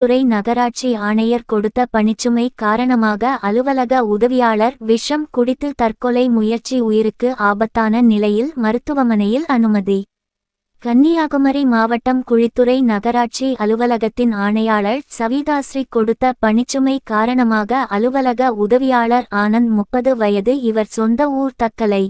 துறை நகராட்சி ஆணையர் கொடுத்த பணிச்சுமை காரணமாக அலுவலக உதவியாளர் விஷம் குடித்து தற்கொலை முயற்சி உயிருக்கு ஆபத்தான நிலையில் மருத்துவமனையில் அனுமதி. கன்னியாகுமரி மாவட்டம் குழித்துறை நகராட்சி அலுவலகத்தின் ஆணையாளர் சவிதாஸ்ரீ கொடுத்த பணிச்சுமை காரணமாக அலுவலக உதவியாளர் ஆனந்த் முப்பது வயது இவர் சொந்த ஊர் தக்கலை.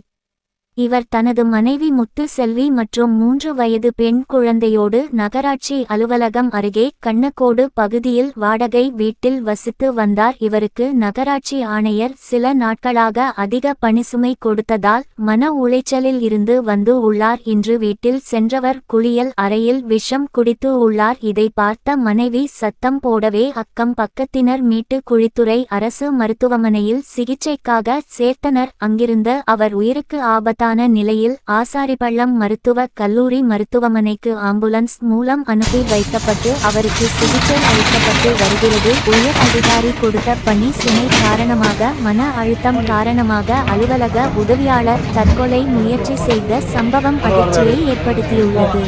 இவர் தனது மனைவி முத்து செல்வி மற்றும் மூன்று வயது பெண் குழந்தையோடு நகராட்சி அலுவலகம் அருகே கண்ணக்கோடு பகுதியில் வாடகை வீட்டில் வசித்து வந்தார். இவருக்கு நகராட்சி ஆணையர் சில நாட்களாக அதிக பணிசுமை கொடுத்ததால் மன உளைச்சலில் இருந்து வந்து உள்ளார். இன்று வீட்டில் சென்றவர் குளியல் அறையில் விஷம் குடித்து உள்ளார். இதை பார்த்த மனைவி சத்தம் போடவே அக்கம் பக்கத்தினர் மீட்டு குழித்துறை அரசு மருத்துவமனையில் சிகிச்சைக்காக சேர்த்தனர். அங்கிருந்த அவர் உயிருக்கு ஆபத்தான நிலையில் ஆசாரிப்பள்ளம் மருத்துவக் கல்லூரி மருத்துவமனைக்கு ஆம்புலன்ஸ் மூலம் அனுப்பி வைக்கப்பட்டு அவருக்கு சிகிச்சை அளிக்கப்பட்டு வருகிறது. உயர் அதிகாரி கொடுத்த பணி சுமை காரணமாக மன அழுத்தம் காரணமாக அலுவலக உதவியாளர் தற்கொலை முயற்சி செய்த சம்பவம் அதிர்ச்சியை ஏற்படுத்தியுள்ளது.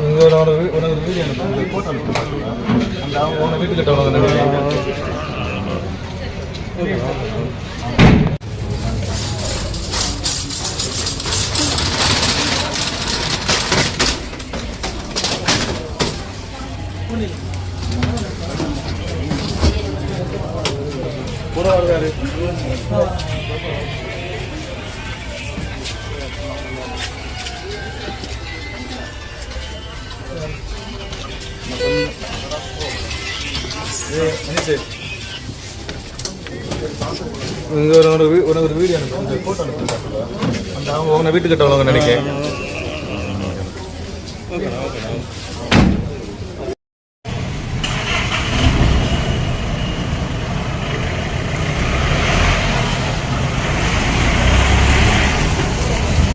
உங்களோட உனக்கு வீடியோ அந்த உன வீட்டுக்கிட்ட உனக்கு கூட வருவாரு இங்கே ஒரு உனக்கு வீ- ஒரு வீடியோ அனுப்பு அந்த photo அனுப்பு. அந்த உன வீட்டுக்கிட்ட உனக்கு நினைக்கிறேன்